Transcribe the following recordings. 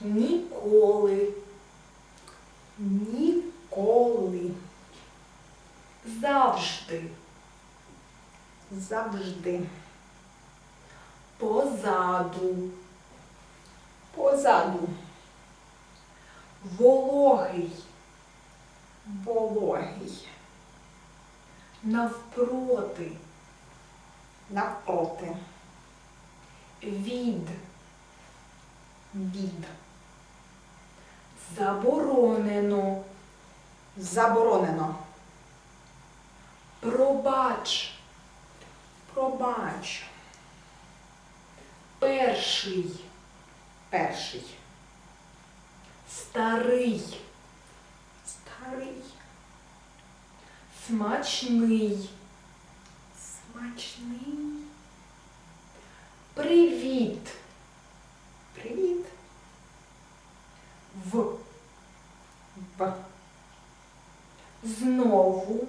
Ніколи. Ніколи. Завжди. Завжди. Позаду. Позаду. Вологий. Вологий. Навпроти. Навпроти. Від. Від. Заборонено. Заборонено. Пробач. Пробач. Перший. Перший. Старий. Старий. Смачний. Смачний. Привіт. Знову.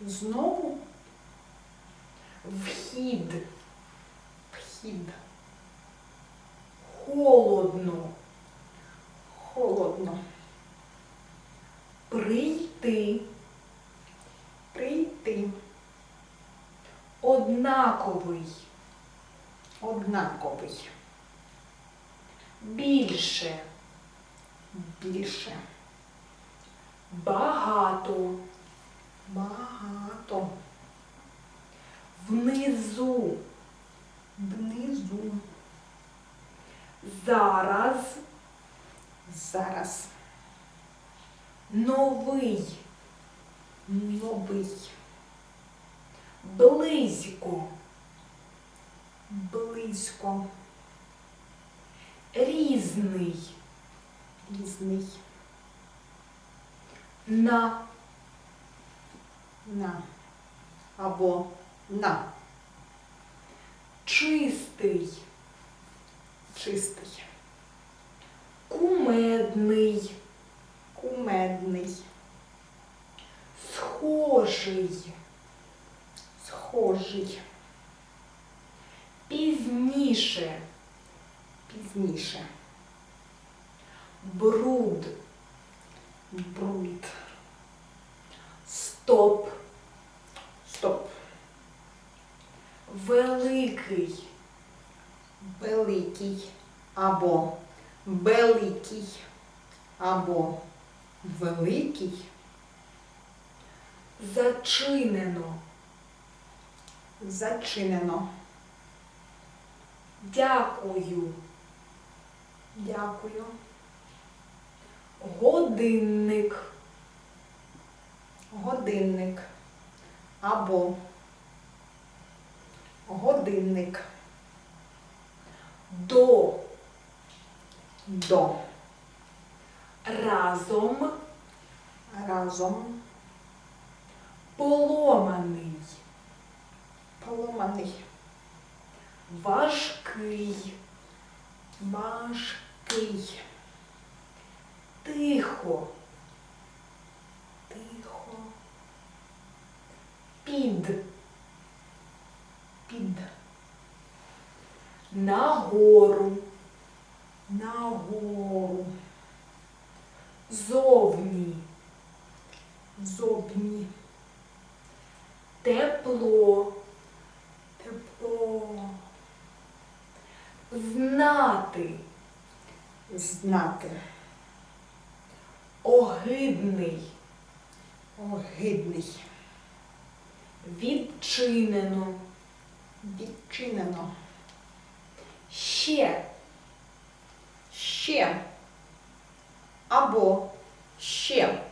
Знову Вхід. вхід. Холодно. Холодно. Прийти. Прийти. Однаковий. Однаковий. Більше. Більше. Багато. Багато. Внизу. Внизу. Зараз. Зараз. Новий. Новий. Близько. Близько. Різний. Різний. На. На. Або на. Чистий. Чистий. Кумедний. Кумедний. Схожий. Схожий. Пізніше. Пізніше. Бруд. Бруд. Стоп. Стоп. Великий. Великий. Або великий. Або великий. Зачинено. Зачинено. Дякую. Дякую. Годинник. Годинник. Або годинник. До. До. Разом. Разом. Поломаний. Поломаний. Важкий. Важкий. Тихо. Тихо. Під. Під. Нагору. Нагору. Зовні. Зобні. Тепло. Тепло. Знати. Знати. Огидний. Огидний. Відчинено. Відчинено. Ще. Ще. Або ще.